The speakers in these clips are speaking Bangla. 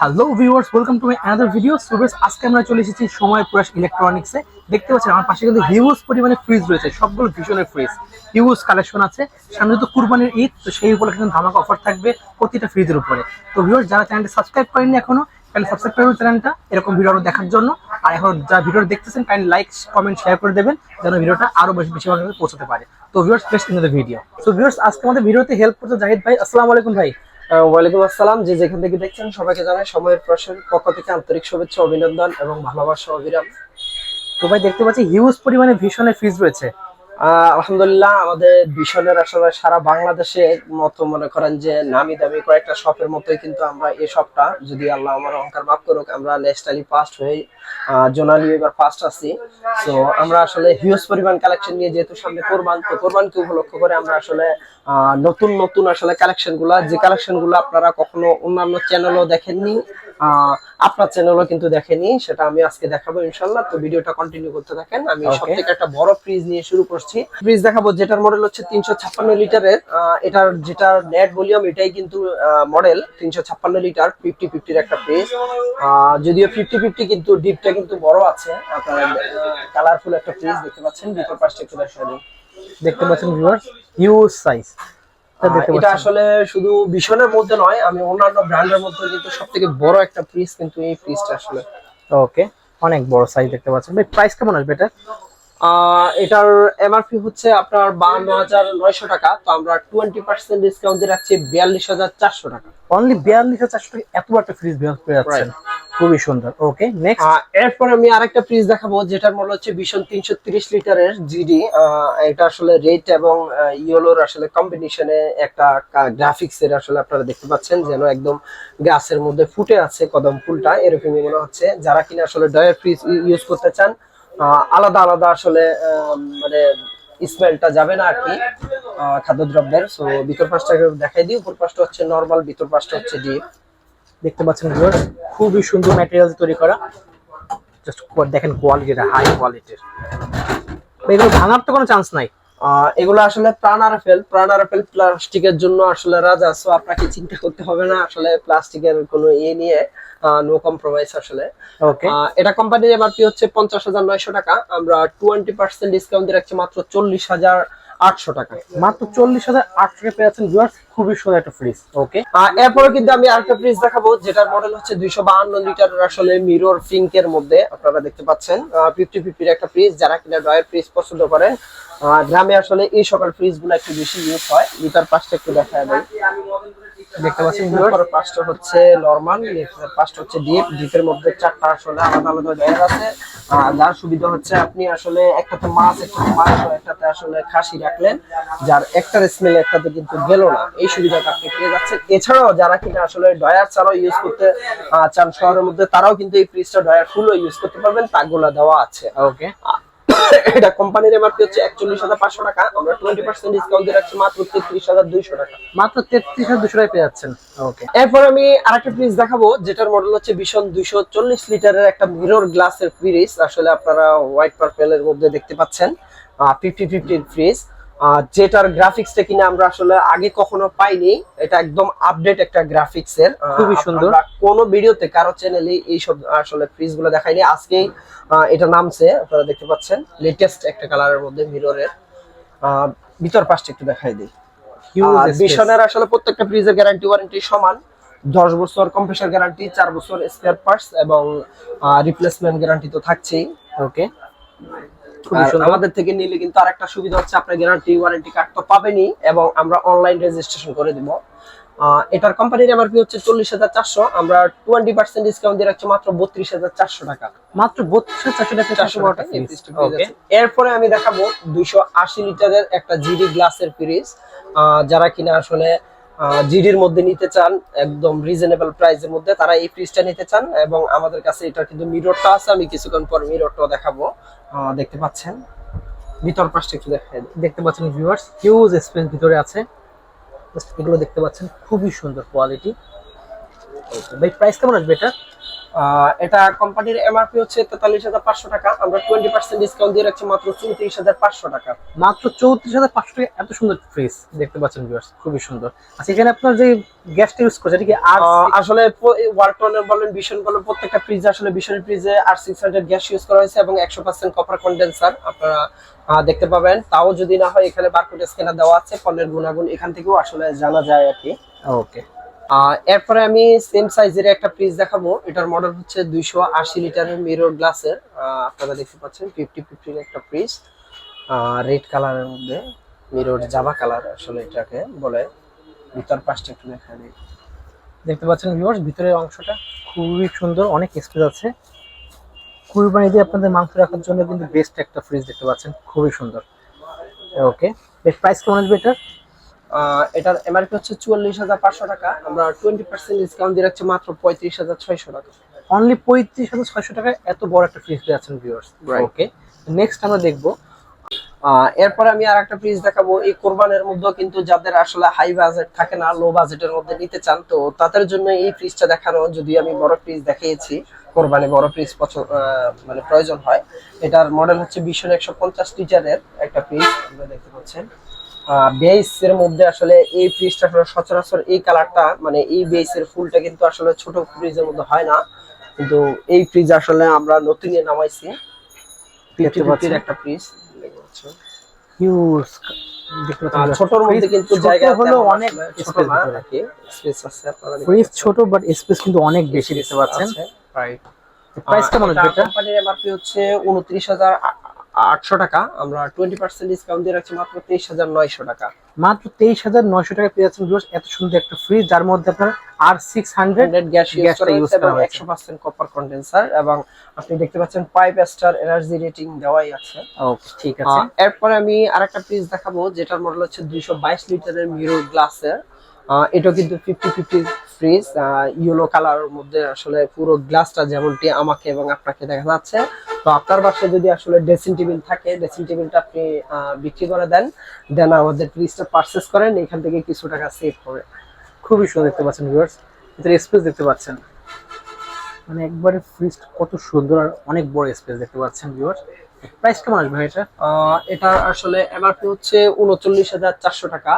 Hello viewers welcome to my another video so viewers আজকে আমরা চলে এসেছি সময় পুরাস ইলেকট্রনিক্সে দেখতে পাচ্ছেন, আমার পাশে কিন্তু হিউজ পরিমাণে ফ্রিজ রয়েছে, সবগুলো ভীষণের ফ্রিজ হিউজ কালেকশন আছে। সামনে তো কুরবানির ঈদ, তো সেই উপলক্ষে কিন্তু ধামাকা অফার থাকবে প্রতিটা ফ্রিজের উপরে। তো ভিউয়ার্স যারা চ্যানেলটা সাবস্ক্রাইব করেননি এখনও তাহলে সাবস্ক্রাইব করবেন চ্যানেলটা এরকম ভিডিও আরও দেখার জন্য। আর এখন যা ভিডিও দেখতেছেন কাইন্ড লাইক কমেন্ট শেয়ার করে দেবেন, যেন ভিডিওটা আরও বেশি বেশি কাছে পৌঁছাতে পারে। তো viewers best in the video so viewers আজকে আমাদের ভিডিওতে হেল্প করতে জাহিদ ভাই। আসসালামু আলাইকুম ভাই। ওয়ালাইকুম আসসালাম। যে যেখান থেকে দেখছেন, সবাইকে জানাই সময়ের প্রশ্নের পক্ষ থেকে আন্তরিক শুভেচ্ছা, অভিনন্দন এবং ভালোবাসা, অবিরাম। তো ভাই, দেখতে পাচ্ছি হিউজ পরিমাণে ভীষণের ফ্রিজ রয়েছে। আলহামদুলিল্লাহ, আমাদের ভীষণের আসলে সারা বাংলাদেশে মতো মনে করেন যে নামি দামি কয়েকটা শপের মতোই কিন্তু আমরা এই শপটা যদি আল্লাহ আমার অহংকার মাফ করুক, আমরা ন্যাশনালি ফার্স্ট হয়ে জোনালি এবার ফার্স্ট আছি। তো আমরা আসলে হিউজ পরিমাণ কালেকশন নিয়ে যেহেতু সামনে কোরবান তো কোরবানকে উপলক্ষ করে আমরা আসলে নতুন নতুন আসলে কালেকশনগুলা যে কালেকশনগুলো আপনারা কখনো অন্যান্য চ্যানেলও দেখেননি আপনার চ্যানেলও কিন্তু দেখেনি সেটা আমি আজকে দেখাবো ইনশাল্লাহ তো ভিডিওটা কন্টিনিউ করতে থাকেন। আমি সব থেকে একটা বড় ফ্রিজ নিয়ে শুরু করছি। ফ্রিজ দেখাবো যেটার মডেল হচ্ছে তিনশো ছাপ্পান্ন লিটারের। এটার যেটা নেট ভলিউম এটাই কিন্তু মডেল তিনশো ছাপ্পান্ন লিটার ফিফটি ফিফটির একটা ফ্রিজ যদিও ফিফটি ফিফটি কিন্তু ডিপটা কিন্তু বড় আছে। আপনার কালারফুল একটা ফ্রিজ দেখতে পাচ্ছেন ভিতর পাশটা একটু দেখা দেখতে পাচ্ছেন ভিউয়ার্স হিউজ সাইজ এটা আসলে শুধু ভীষণের মধ্যে নয় আমি অন্যান্য ব্র্যান্ডের মধ্যে কিন্তু সব থেকে বড় একটা ফ্রিজ কিন্তু এই ফ্রিজটা আসলে। ওকে অনেক বড় সাইজ দেখতে পাচ্ছেন। ভাই প্রাইস কেমন আসবে এটা? এটার এমআরপি হচ্ছে আপনার বান্ন হাজার নয়শো টাকা তো আমরা টোয়েন্টি পার্সেন্ট ডিসকাউন্ট দিয়ে রাখছি বিয়াল্লিশ হাজার চারশো টাকা। অনলি বিয়াল্লিশ হাজার চারশো টাকা এত বড় একটা ফ্রিজ পেয়ে যাচ্ছেন খুবই সুন্দর। ওকে নেক্সট এরপর আমি আরেকটা ফ্রিজ দেখাবো, যেটার মূল্য হচ্ছে ভীষণ তিনশো তিরিশ লিটারের জিডি এটা আসলে রেড এবং ইয়েলোর আসলে কম্বিনেশনে একটা গ্রাফিক্স এর আসলে আপনারা দেখতে পাচ্ছেন, যেন একদম গাছের মধ্যে ফুটে আছে কদম ফুলটা। এরকমই মনে হচ্ছে। যারা কিনা আসলে ডয়ার ফ্রিজ ইউজ করতে চান আলাদা আলাদা আসলে মানে স্মেলটা যাবে না আর কি খাদ্যদ্রব্যের। সো ভিতর পাশটা দেখাই দিই। উপর পাশটা হচ্ছে নর্মাল ভিতর পাশটা হচ্ছে ডিপ দেখতে পাচ্ছেন ভিউয়ার্স খুবই সুন্দর ম্যাটেরিয়াল তৈরি করা। জাস্ট দেখেন কোয়ালিটিটা হাই কোয়ালিটির এগুলো ভাঙার তো কোনো চান্স নাই। এগুলো আসলে প্রাণ আরফেল প্রাণ আরফেল প্লাস্টিকের জন্য আসলে রাজা সো আপনাকে চিন্তা করতে হবে না আসলে প্লাস্টিকের কোনো ইয়ে নিয়ে নো কম্প্রোমাইজ আসলে। এটা কোম্পানির এমআরপি হচ্ছে পঞ্চাশ হাজার নয়শো টাকা আমরা টোয়েন্টি পার্সেন্ট ডিসকাউন্ট দিয়ে রাখছি মাত্র চল্লিশ হাজার আটশো টাকা। মাত্র চল্লিশ হাজার আটশো টাকা পেয়ে যাচ্ছেন ভিউয়ার্স খুবই সুন্দর একটা ফ্রিজ ওকে এরপরে কিন্তু আমি আরেকটা ফ্রিজ দেখাবো, যেটার মডেল হচ্ছে দুইশো বাহান্ন লিটারের আসলে মিরর এর মধ্যে, আপনারা দেখতে পাচ্ছেন। ফিফটি ফিফটির একটা ফ্রিজ যারা কিনা ড্রয়ের ফ্রিজ পছন্দ করেন গ্রামে আসলে এই সকল ফ্রিজগুলো একটু বেশি ইউজ হয়। লিটার পাঁচটা একটু দেখা যায় দেখতে পাচ্ছেন উপরের পাঁচটা হচ্ছে নর্মাল পাঁচটা হচ্ছে ডিপ ডিপের মধ্যে চারটা আসলে আলাদা আলাদা ড্রয়ার আছে। যার সুবিধা হচ্ছে আপনি আসলে একটাতে মাছ একটাতে মাংস একটাতে আসলে খাসি রাখলেন যার একটার স্মেল একটাতে কিন্তু গেল না। এই সুবিধাটা আপনি পেয়ে যাচ্ছেন। এছাড়াও যারা কিনা আসলে ডয়ার ছাড়াও ইউজ করতে চান শহরের মধ্যে তারাও কিন্তু এই ফ্রিজটা ডয়ার ফুলও ইউজ করতে পারবেন। তাগুলা দেওয়া আছে। ওকে এটা কোম্পানির এমআরপি হচ্ছে একচল্লিশ হাজার পাঁচশো টাকা। আমরা টোয়েন্টি পার্সেন্ট ডিসকাউন্ট দিয়ে রাখছি মাত্র তেত্রিশ হাজার দুইশো টাকা। মাত্র তেত্রিশ হাজার দুশো টাকা পেয়ে যাচ্ছেন। ওকে এরপর আমি আরেকটা ফ্রিজ দেখাবো যেটার মডেল হচ্ছে ভীষণ দুইশো চল্লিশ লিটারের একটা মিরর গ্লাসের ফ্রিজ আসলে আপনারা হোয়াইট পার্পেলের মধ্যে দেখতে পাচ্ছেন ফিফটি ফিফটির ফ্রিজ যেটার গ্রাফিক্সটা কিনা আমরা আসলে আগে কখনো পাইনি এটা একদম আপডেট একটা গ্রাফিক্স এর। খুবই সুন্দর। কোনো ভিডিওতে কারও চ্যানেলে এইসব আসলে ফ্রিজগুলো দেখাইনি। আজকেই এটা নামছে আপনারা দেখতে পাচ্ছেন লেটেস্ট একটা কালারের মধ্যে মিররের ভিতর পাশটা একটু দেখাই দিই। ভীষণের আসলে প্রত্যেকটা ফ্রিজের গ্যারান্টি ওয়ারেন্টি সমান। দশ বছর কম্প্রেসার গ্যারান্টি চার বছর স্পেয়ার পার্টস এবং রিপ্লেসমেন্ট গ্যারান্টি তো থাকছেই। ওকে আমাদের থেকে নিলে কিন্তু আরেকটা সুবিধা হচ্ছে আপনার গ্যারান্টি ওয়ারেন্টি কার্ড তো পাবেনই এবং আমরা অনলাইন রেজিস্ট্রেশন করে দিব। এটার কোম্পানির এমআরপি হচ্ছে চল্লিশ হাজার চারশো আমরা টোয়েন্টি পার্সেন্ট ডিসকাউন্ট দিয়ে রাখছি মাত্র বত্রিশ হাজার চারশো টাকা। মাত্র বত্রিশ হাজার চারশো টাকা। এরপরে আমি দেখাবো দুইশো আশি লিটারের একটা জিডি গ্লাসের ফ্রিজ যারা কিনা আসলে জিডির মধ্যে নিতে চান, একদম রিজনেবল প্রাইসের মধ্যে তারা এই ফ্রিজটা নিতে চান এবং আমাদের কাছে এটা কিন্তু মিররটা আছে, আমি কিছুক্ষণ পর মিররটা দেখাবো। দেখতে পাচ্ছেন? ভিতর পাশটা একটু দেখতে পাচ্ছেন ভিউয়ার্স হিউজ স্পেস ভিতরে আছে। এগুলো দেখতে পাচ্ছেন, খুবই সুন্দর কোয়ালিটি ভাই প্রাইস কেমন আসবে এটা? এটা কোম্পানির এমআরপি হচ্ছে তেতাল্লিশ হাজার পাঁচশো টাকা। আমরা টোয়েন্টি পার্সেন্ট ডিসকাউন্ট দিয়ে রাখছি মাত্র চৌত্রিশ হাজার পাঁচশো টাকা। মাত্র চৌত্রিশ হাজার পাঁচশো টাকা। এত সুন্দর ফ্রিজ দেখতে পাচ্ছেন ভিউয়ার্স খুবই সুন্দর। আচ্ছা এখানে আপনার যে গ্যাসটা ইউজ করছে এটা কি আর আসলে ওয়ালটনের বলেন ভীষণ বলেন প্রত্যেকটা ফ্রিজে আসলে ভীষণের ফ্রিজে R six hundred gas use করা হয়েছে এবং একশো পার্সেন্ট কপার কন্ডেন্সার আপনারা দেখতে পাবেন। তাও যদি না হয় এখানে বারকোড স্ক্যানার দেওয়া আছে পণ্যের গুণাগুণ এখান থেকেও আসলে জানা যায় আর কি। ওকে এরপরে আমি সেম সাইজের একটা ফ্রিজ দেখাবো। এটার মডেল হচ্ছে দুইশো আশি লিটারের মিরর গ্লাসের আপনারা দেখতে পাচ্ছেন ফিফটি ফিফটির একটা ফ্রিজ রেড কালারের মধ্যে মিরর জাভা কালার আসলে এটাকে বলে। ভিতর পাশটা একটু দেখা দেখতে পাচ্ছেন ভিউয়ার্স ভিতরের অংশটা খুবই সুন্দর, অনেক স্পেস আছে। কুরবানি দিয়ে আপনাদের মাংস রাখার জন্য কিন্তু বেস্ট একটা ফ্রিজ দেখতে পাচ্ছেন, খুবই সুন্দর। ওকে বেশ প্রাইস কেমন আসবে এটা এটার এমআরপি হচ্ছে চুয়াল্লিশ হাজার পাঁচশো টাকা। আমরা টোয়েন্টি পার্সেন্ট ডিসকাউন্ট দিয়ে রাখছি মাত্র পঁয়ত্রিশ হাজার ছয়শো টাকা। অনলি পঁয়ত্রিশ হাজার ছয়শো টাকায় এত বড় একটা ফ্রিজ পেয়ে যাচ্ছেন ভিউয়ার্স. ওকে নেক্সট আমরা দেখব। এরপরে আমি আর একটা ফ্রিজ দেখাবো। এই কোরবানের মধ্যে কিন্তু যাদের আসলে হাই বাজেট থাকে না লো বাজেটের মধ্যে নিতে চান তো তাদের জন্য এই ফ্রিজটা দেখানো যদি আমি বড় ফ্রিজ দেখিয়েছি কোরবানি বড় ফ্রিজ পছন্দ মানে প্রয়োজন হয়। এটার মডেল হচ্ছে বিশন একশো পঞ্চাশ লিটারের একটা ফ্রিজ আপনারা দেখতে পাচ্ছেন। বেস এর মধ্যে আসলে এই ফ্রিজটা আসলে সচরাচর এই কালারটা মানে এই বেস এর ফুলটা কিন্তু আসলে ছোট ফ্রিজের মধ্যে হয় না। কিন্তু এই ফ্রিজ আসলে আমরা নতুন নামাইছি। দেখতে পাচ্ছেন। 50 একটা ফ্রিজ ছোটর মধ্যে কিন্তু জায়গা অনেক ছোট না স্পেস আছে আপনারা ফ্রিজ ছোট বাট স্পেস কিন্তু অনেক বেশি দেখতে পাচ্ছেন। আছে, প্রাইস কেমন এটা কোম্পানির এমআরপি হচ্ছে আটশো টাকা আমরা টোয়েন্টি পার্সেন্ট ডিসকাউন্ট দিয়ে রাখছি মাত্র তেইশ হাজার নয়শো টাকা। মাত্র তেইশ হাজার নয়শো টাকা পেয়ে যাচ্ছেন এত সুন্দর একটা ফ্রিজ যার মধ্যে আপনার R six hundred gas use করা হয়েছে এবং একশো পার্সেন্ট কপার কন্ডেন্সার এবং আপনি দেখতে পাচ্ছেন পাইপ স্টার এনার্জি রেটিং দেওয়াই আছে। ঠিক আছে। এরপরে আমি আরেকটা ফ্রিজ দেখাবো যেটার মডেল হচ্ছে দুইশো বাইশ লিটারের মিরর গ্লাসের এটা কিন্তু ফিফটি ফিফটি ফ্রিজ ইয়েলো কালারের মধ্যে আসলে পুরো গ্লাসটা যেমনটি আমাকে এবং আপনাকে দেখা যাচ্ছে তো আপনার বাসায় যদি আসলে ড্রেসিং টেবিল থাকে ড্রেসিং টেবিলটা আপনি বিক্রি করে দেন দেন আমাদের ফ্রিজটা পারচেস করেন, এখান থেকে কিছু টাকা সেভ হবে খুবই সুন্দর দেখতে পাচ্ছেন ভিউয়ার্স ভিতরে স্পেস দেখতে পাচ্ছেন। মানে একবারে ফ্রিজ কত সুন্দর আর অনেক বড় স্পেস দেখতে পাচ্ছেন ভিউয়ার্স প্রাইস কেমন আসবে এটা? এটা আসলে এমআরপি হচ্ছে উনচল্লিশ হাজার চারশো টাকা।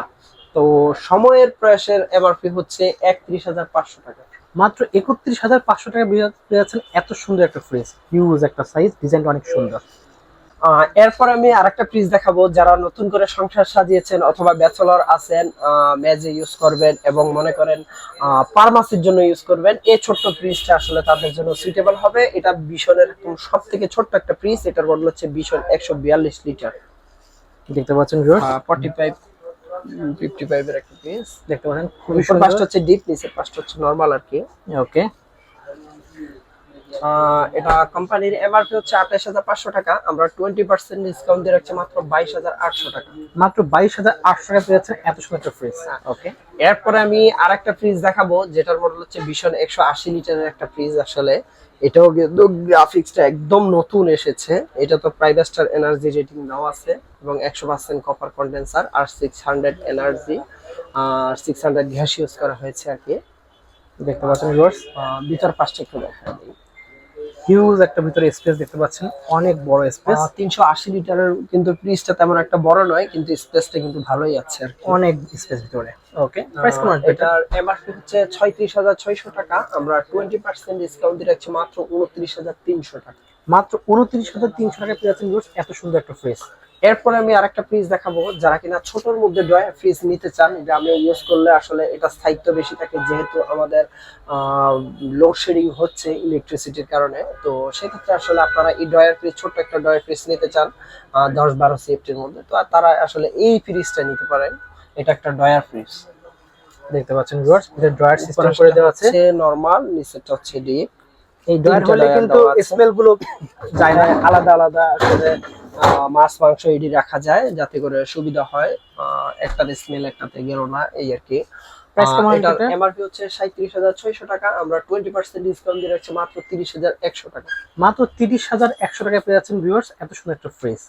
তো সময়ের প্রয়াসের এমআরপি হচ্ছে একত্রিশ হাজার পাঁচশো টাকা। মাত্র একত্রিশ হাজার পাঁচশো টাকা পেয়ে- যাচ্ছেন এত সুন্দর একটা ফ্রিজ হিউজ একটা সাইজ ডিজাইনটা অনেক সুন্দর। এরপর আমি আরেকটা ফ্রিজ দেখাবো যারা নতুন করে সংসার সাজিয়েছেন অথবা ব্যাচেলর আছেন মেজে ইউজ করবেন এবং মনে করেন ফার্মাসির জন্য ইউজ করবেন এই ছোট্ট ফ্রিজটা আসলে তাদের জন্য সুইটেবল হবে। এটা বিশনের সব থেকে ছোট্ট একটা ফ্রিজ এটার মডেল হচ্ছে বিশন একশো বিয়াল্লিশ লিটার। দেখতে পাচ্ছেন ফর্টি ফাইভ ফিফটি ফাইভের একটা ফ্রিজ দেখতে পাচ্ছেন খুবই সুন্দর। পাশটা হচ্ছে ডিপ নিচের পাশটা হচ্ছে নর্মাল আর কি। ওকে এটা কোম্পানির এমআরপি হচ্ছে আঠাশ হাজার পাঁচশো টাকা। আমরা টোয়েন্টি পার্সেন্ট ডিসকাউন্ট দিয়ে রাখছি মাত্র বাইশ হাজার আটশো টাকা। মাত্র বাইশ হাজার আটশো টাকা পেয়ে যাচ্ছেন এত সুন্দর একটা ফ্রিজ ওকে এরপরে আমি আরেকটা ফ্রিজ দেখাবো যেটার মডেল হচ্ছে ভীষণ একশো আশি লিটারের একটা ফ্রিজ আসলে। এটাও কিন্তু গ্রাফিক্সটা একদম নতুন এসেছে। এটা তো প্রাইভেস্টার এনার্জি রেটিং দেওয়া আছে এবং একশো percent copper condenser R six hundred energy R six hundred gas use করা হয়েছে আর কি। দেখতে পাচ্ছেন ভিউয়ার্স ভিতর পাশটা একটু দেখা দিই। হিউজ একটা ভিতরে স্পেস দেখতে পাচ্ছেন। অনেক বড় স্পেস তিনশো আশি লিটারের কিন্তু ফ্রিজটা তেমন একটা বড় নয় কিন্তু স্পেসটা কিন্তু ভালোই আছে আর অনেক স্পেস ভিতরে। ওকে প্রাইস কেমন আসবে এটার এমআরপি হচ্ছে ছয়ত্রিশ হাজার ছয়শো টাকা। আমরা টোয়েন্টি পার্সেন্ট ডিসকাউন্ট দিয়ে রাখছি মাত্র উনত্রিশ হাজার তিনশো টাকা। মাত্র উনত্রিশ হাজার তিনশো টাকা পেয়ে যাচ্ছেন এত সুন্দর একটা ফ্রিজ এরপরে আমি আরেকটা ফ্রিজ দেখাবো যারা কিনা ছোটর মধ্যে ড্রয়ার ফ্রিজ নিতে চান গ্রামে ইউজ করলে আসলে এটা স্থায়িত্ব বেশি থাকে যেহেতু আমাদের লোডশেডিং হচ্ছে ইলেকট্রিসিটির কারণে তো সেক্ষেত্রে আসলে আপনারা এই ড্রয়ার ফ্রিজ ছোট্ট একটা ড্রয়ার ফ্রিজ নিতে চান দশ বারো সেফটির মধ্যে তো আর তারা আসলে এই ফ্রিজটা নিতে পারেন এটা একটা ড্রয়ার ফ্রিজ দেখতে পাচ্ছেন ভিউয়ার্স এটা ড্রয়ার সিস্টেম করে দেওয়া আছে। নর্মাল নিচেরটা হচ্ছে ডিপ এই ড্রয়ার হলে কিন্তু স্মেলগুলো যায় না আলাদা আলাদা আসলে মাছ মাংস এটি রাখা যায় যাতে করে সুবিধা হয়। একটাতে স্মেল একটাতে গেল না এই আর কি। এমআরপি হচ্ছে সাঁত্রিশ হাজার ছয়শো টাকা আমরা টোয়েন্টি পার্সেন্ট ডিসকাউন্ট দিয়ে রাখছি মাত্র তিরিশ হাজার একশো টাকা। মাত্র তিরিশ হাজার একশো টাকায় পেয়ে যাচ্ছেন ভিউয়ার্স এত সুন্দর একটা ফ্রিজ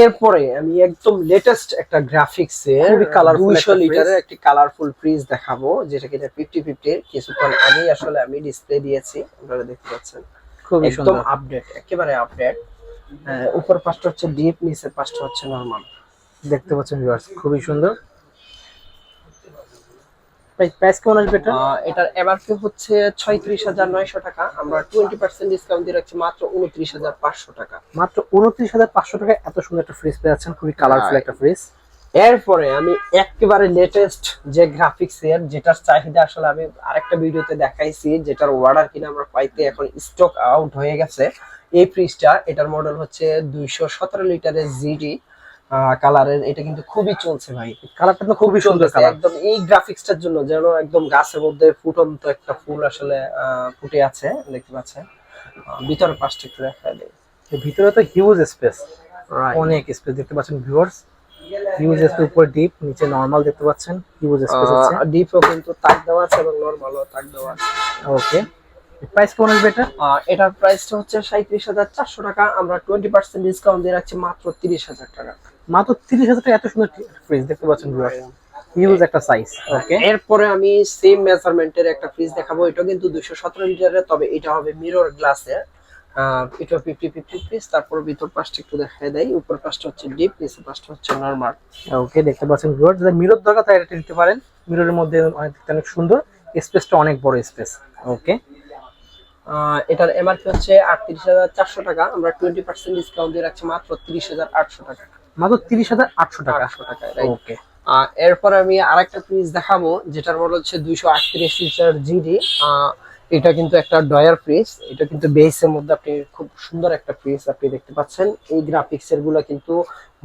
এরপরে আমি একদম লেটেস্ট একটা গ্রাফিক্স এর খুবই colourful দুইশো লিটারের একটি কালারফুল ফ্রিজ দেখাবো যেটা কিনা ফিফটি ফিফটির কিছুক্ষণ আগেই আসলে আমি ডিসপ্লে দিয়েছি আপনারা দেখতে পাচ্ছেন। খুবই একদম সুন্দর। আপডেট একেবারে আপডেট উপর পাশটা হচ্ছে ডিপ নিচের পাশটা হচ্ছে নরমাল দেখতে পাচ্ছেন ভিউয়ার্স খুবই সুন্দর। প্রাইস কেমন আসবে এটা? এটার হচ্ছে ছয়ত্রিশ হাজার নয়শো টাকা। আমরা টোয়েন্টি পার্সেন্ট ডিসকাউন্ট দিয়ে রাখছি মাত্র উনত্রিশ হাজার পাঁচশো টাকা। মাত্র টাকায় এত সুন্দর একটা ফ্রিজ পেয়ে যাচ্ছেন খুবই কালারফুল একটা ফ্রিজ এরপরে আমি একেবারে লেটেস্ট যে গ্রাফিক্স এর যেটার চাহিদা আসলে আমি আরেকটা ভিডিওতে দেখাইছি যেটার অর্ডার কিনা আমরা পাইতে এখন স্টক আউট হয়ে গেছে। এই ফ্রিজটা এটার মডেল হচ্ছে দুইশো সতেরো লিটারের জিডি কালারের এটা কিন্তু খুবই চলছে ভাই। কালারটা তো খুবই সুন্দর কালার একদম এই গ্রাফিক্সটার জন্য যেন একদম গাছের মধ্যে ফুটন্ত একটা ফুল আসলে ফুটে আছে দেখতে পাচ্ছেন। আহ, ভিতরের পাশটা একটু দেখা দেয় ভিতরে তো হিউজ স্পেস অনেক স্পেস দেখতে পাচ্ছেন ভিউয়ার্স হিউজ স্পেস উপর ডিপ নিচে নরমাল দেখতে পাচ্ছেন? হিউজ স্পেস আছে। ডিপও কিন্তু তাক দেওয়া আছে এবং নর্মালও তাক দেওয়া আছে। ওকে প্রাইস কেমন আসবে এটা এটার প্রাইসটা হচ্ছে সাঁত্রিশ হাজার চারশো টাকা। আমরা টোয়েন্টি পার্সেন্ট ডিসকাউন্ট দিয়ে রাখছি মাত্র তিরিশ হাজার টাকা। মাত্র তিরিশ হাজার টাকা এত সুন্দর ফ্রিজ দেখতে পাচ্ছেন হিউজ একটা সাইজ ওকে এরপরে আমি সেম মেজারমেন্টের একটা ফ্রিজ দেখাবো। এটা কিন্তু দুশো সতেরো লিটারের তবে এটা হবে মিরর গ্লাসের এটা ফিফটি ফিফটি পিস তারপর ভিতর পাশটা একটু দেখা দেয় উপর পাশটা হচ্ছে ডিপ পাশটা হচ্ছে নর্মাল ওকে দেখতে পাচ্ছেন মিরর দরকার এটা নিতে পারেন। মিররের মধ্যে অনেক অনেক সুন্দর। স্পেসটা অনেক বড় স্পেস ওকে এটার এমআরপি হচ্ছে আটত্রিশ হাজার চারশো টাকা। আমরা টোয়েন্টি পার্সেন্ট ডিসকাউন্ট দিয়ে রাখছি মাত্র তিরিশ হাজার আটশো টাকা। মাত্র তিরিশ হাজার আটশো টাকা? আটশো টাকা ওকে এরপর আমি আরেকটা ফ্রিজ দেখাবো যেটার মডেল হচ্ছে দুইশো আটত্রিশ লিটার জিডি এটা কিন্তু একটা ডয়ার ফ্রিজ এটা কিন্তু বেসের মধ্যে আপনি খুব সুন্দর একটা ফ্রিজ আপনি দেখতে পাচ্ছেন। এই গ্রাফিক্স এরগুলো কিন্তু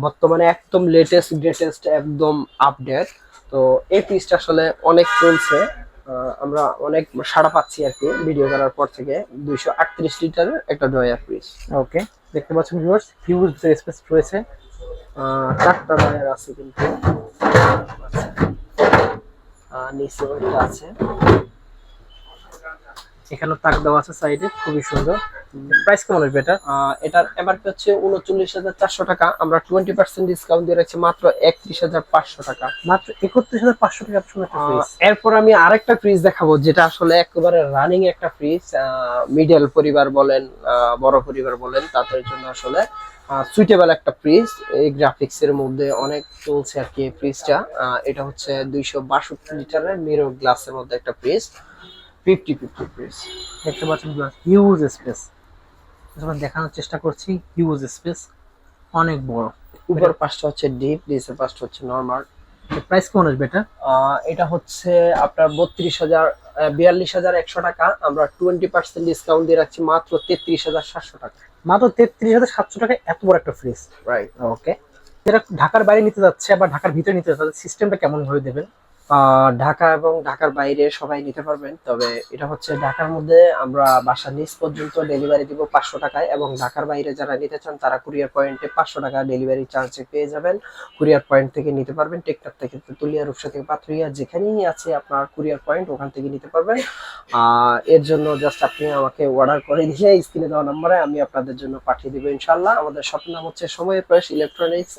বর্তমানে একদম লেটেস্ট গ্রেটেস্ট একদম আপডেট তো এই ফ্রিজটা আসলে অনেক চলছে। আমরা অনেক সাড়া পাচ্ছি আর কি ভিডিও করার পর থেকে। দুইশো আটত্রিশ লিটারের একটা ডয়ার ফ্রিজ ওকে দেখতে পাচ্ছেন ভিউয়ার্স হিউজ স্পেস রয়েছে। চারটা ডয়ার আছে কিন্তু। আহ, নিচে আছে। এখানে তাক দেওয়া আছে সাইডে খুবই সুন্দর। প্রাইস কেমন আসবে এটা? এটার এমআরপি হচ্ছে উনচল্লিশ হাজার চারশো টাকা। আমরা টোয়েন্টি পার্সেন্ট ডিসকাউন্ট দিয়ে রাখছি মাত্র একত্রিশ হাজার পাঁচশো টাকা। মাত্র একত্রিশ হাজার পাঁচশো টাকা এরপর আমি আরেকটা ফ্রিজ দেখাবো যেটা আসলে একেবারে রানিং একটা ফ্রিজ মিডল পরিবার বলেন বড় পরিবার বলেন তাদের জন্য আসলে সুইটেবল একটা ফ্রিজ এই গ্রাফিক্স এর মধ্যে অনেক চলছে আর কি ফ্রিজটা এটা হচ্ছে দুইশো বাষট্টি লিটারের মিরো গ্লাসের মধ্যে একটা ফ্রিজ ফিফটি ফিফটি ফ্রিজ দেখতে পাচ্ছেন হিউজ স্পেস দেখানোর চেষ্টা করছি হিউজ স্পেস অনেক বড়। উপর পাশটা হচ্ছে ডিপ নিচের পাশটা হচ্ছে নর্মাল প্রাইস কেমন আসবে এটা? এটা হচ্ছে আপনার বত্রিশ হাজার বিয়াল্লিশ হাজার একশো টাকা। আমরা টোয়েন্টি পার্সেন্ট ডিসকাউন্ট দিয়ে রাখছি মাত্র তেত্রিশ হাজার সাতশো টাকা। মাত্র তেত্রিশ হাজার সাতশো টাকা এত বড় একটা ফ্রিজ রাইট ওকে যেটা ঢাকার বাইরে নিতে যাচ্ছে আবার ঢাকার ভিতরে নিতে যাচ্ছে সিস্টেমটা কেমন ভাবে দেবেন? ঢাকা এবং ঢাকার বাইরে সবাই নিতে পারবেন। তবে এটা হচ্ছে ঢাকার মধ্যে আমরা বাসার নিচ পর্যন্ত ডেলিভারি দিব পাঁচশো টাকায় এবং ঢাকার বাইরে যারা নিতে চান, তারা কুরিয়ার পয়েন্টে পাঁচশো টাকা ডেলিভারি চার্জে পেয়ে যাবেন। কুরিয়ার পয়েন্ট থেকে নিতে পারবেন টেকটাপ থেকে তুলিয়া রূপসা থেকে পাথরিয়া, যেখানেই আছে আপনার কুরিয়ার পয়েন্ট ওখান থেকে নিতে পারবেন। এর জন্য জাস্ট আপনি আমাকে অর্ডার করে দিয়ে স্ক্রিনে দেওয়া নম্বরে আমি আপনাদের জন্য পাঠিয়ে দেবো ইনশাল্লাহ আমাদের শপের নাম হচ্ছে সময় প্রেস ইলেকট্রনিক্স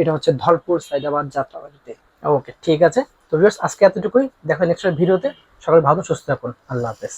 এটা হচ্ছে ধলপুর সাইদাবাদ যাত্রাবাড়িতে। ওকে ঠিক আছে? তো আজকে এতটুকুই। দেখা নেক্সট ভিডিওতে। সকাল ভালো সুস্থ থাকুন। আল্লাহ হাফেজ।